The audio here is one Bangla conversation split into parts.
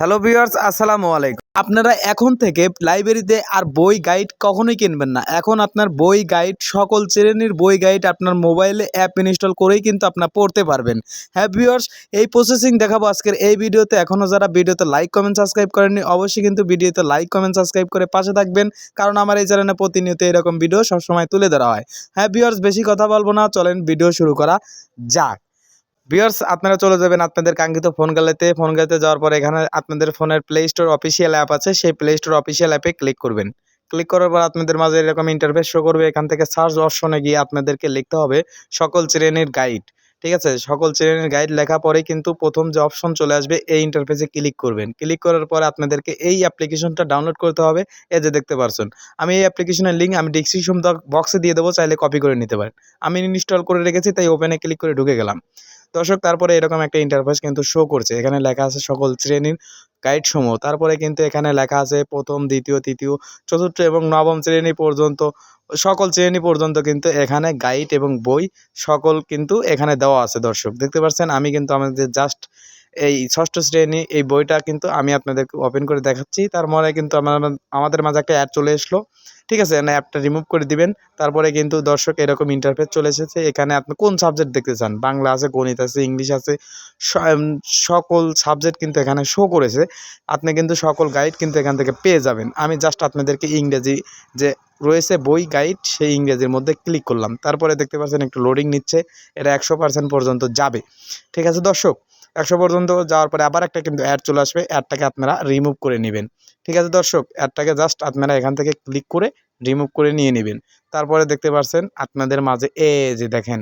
হ্যালো ভিউয়ার্স আসসালামু আলাইকুম। আপনারা এখন থেকে লাইব্রেরিতে আর বই গাইড কখনোই কিনবেন না। এখন আপনার বই গাইড সকল শ্রেণির বই গাইড আপনার মোবাইলে অ্যাপ ইনস্টল করেই কিন্তু আপনার পড়তে পারবেন। হ্যাঁ ভিউয়ার্স এই প্রসেসিং দেখাবো আজকের এই ভিডিওতে। এখনও যারা ভিডিওতে লাইক কমেন্ট সাবস্ক্রাইব করেননি, অবশ্যই কিন্তু ভিডিওতে লাইক কমেন্ট সাবস্ক্রাইব করে পাশে থাকবেন। কারণ আমার এই চ্যানেলে প্রতিনিয়ত এরকম ভিডিও সবসময় তুলে ধরা হয়। হ্যাঁ ভিউয়ার্স বেশি কথা বলব না। চলেন ভিডিও শুরু করা যাক। ভিউয়ার্স আপনারা চলে যাবেন আপনাদের কাঙ্ক্ষিত ফোন গ্যালারিতে ফোন গ্যালারিতে যাওয়ার পর এখানে আপনাদের ফোনের প্লে স্টোর অফিসিয়াল অ্যাপ আছে। সেই প্লে স্টোর অফিসিয়াল অ্যাপে ক্লিক করবেন। ক্লিক করার পর আপনাদের মাঝে এরকম ইন্টারফেস শো করবে। এখান থেকে সার্চ অপশনে গিয়ে আপনাদেরকে লিখতে হবে সকল শ্রেণির গাইড ঠিক আছে? সকল শ্রেণির গাইড লেখা পরে কিন্তু প্রথম যে অপশন চলে আসবে, এই ইন্টারফেসে ক্লিক করবেন। ক্লিক করার পরে আপনাদেরকে এই অ্যাপ্লিকেশনটা ডাউনলোড করতে হবে। এ যে দেখতে পারছেন, আমি এই অ্যাপ্লিকেশনের লিঙ্ক আমি ডিসক্রিপশন বক্সে দিয়ে দেবো, চাইলে কপি করে নিতে পারেন। আমি ইনস্টল করে রেখেছি, তাই ওপেনে ক্লিক করে ঢুকে গেলাম। দর্শক, তারপরে এরকম একটা ইন্টারফেস কিন্তু শো করছে। এখানে লেখা আছে সকল শ্রেণির গাইড সমূহ। তারপরে কিন্তু এখানে লেখা আছে প্রথম, দ্বিতীয়, তৃতীয়, চতুর্থ এবং নবম শ্রেণি পর্যন্ত, সকল শ্রেণি পর্যন্ত কিন্তু এখানে গাইড এবং বই সকল কিন্তু এখানে দেওয়া আছে দর্শক। দেখতে পাচ্ছেন, আমি কিন্তু আমাদের জাস্ট এই ষষ্ঠ শ্রেণি এই বইটা কিন্তু আমি আপনাদেরকে ওপেন করে দেখাচ্ছি। তার মনে কিন্তু আমাদের মাঝে একটা অ্যাড চলে এসলো। ঠিক আছে না অ্যাপটা রিমুভ করে দিবেন। তারপরে কিন্তু দর্শক এরকম ইন্টারফেস চলে এসেছে। এখানে আপনি কোন সাবজেক্ট দেখতে চান? বাংলা আছে, গণিত আছে, ইংলিশ আছে সকল সাবজেক্ট কিন্তু এখানে শো করেছে। আপনি কিন্তু সকল গাইড কিন্তু এখান থেকে পেয়ে যাবেন। আমি জাস্ট আপনাদেরকে ইংরেজি যে রয়েছে বই গাইড সেই ইংরেজির মধ্যে ক্লিক করলাম। তারপরে দেখতে পাচ্ছেন একটু লোডিং নিচ্ছে। এটা একশো পার্সেন্ট পর্যন্ত যাবে। ঠিক আছে দর্শক, একশো পর্যন্ত যাওয়ার পরে আবার একটা কিন্তু অ্যাড চলে আসবে। অ্যাডটাকে আপনারা রিমুভ করে নেবেন। ঠিক আছে দর্শক, অ্যাডটাকে জাস্ট আপনারা এখান থেকে ক্লিক করে রিমুভ করে নিয়ে নেবেন। তারপরে দেখতে পাচ্ছেন আপনাদের মাঝে এ যে দেখেন,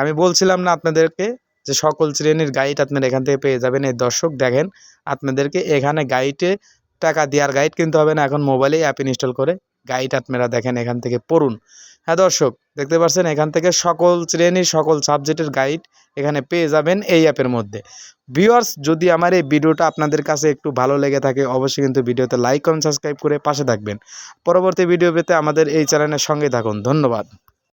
আমি বলছিলাম না আপনাদেরকে যে সকল শ্রেণির গাইড আপনারা এখান থেকে পেয়ে যাবেন। এই দর্শক দেখেন, আপনাদেরকে এখানে গাইডে টাকা দেওয়ার গাইড কিনতে হবে না, এখন মোবাইলেই অ্যাপ ইনস্টল করে গাইড আপনারা দেখেন এখান থেকে পড়ুন। হ্যাঁ দর্শক, দেখতে পাচ্ছেন এখান থেকে সকল শ্রেণির, সকল সাবজেক্টের গাইড এখানে পেয়ে যাবেন এই অ্যাপের মধ্যে। ভিউয়ার্স, যদি আমার এই ভিডিওটা আপনাদের কাছে একটু ভালো লেগে থাকে, অবশ্যই কিন্তু ভিডিওতে লাইক কমেন্ট সাবস্ক্রাইব করে পাশে থাকবেন। পরবর্তী ভিডিও পেতে আমাদের এই চ্যানেলের সঙ্গে থাকুন। ধন্যবাদ।